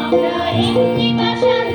আমরা এমনি ভাষা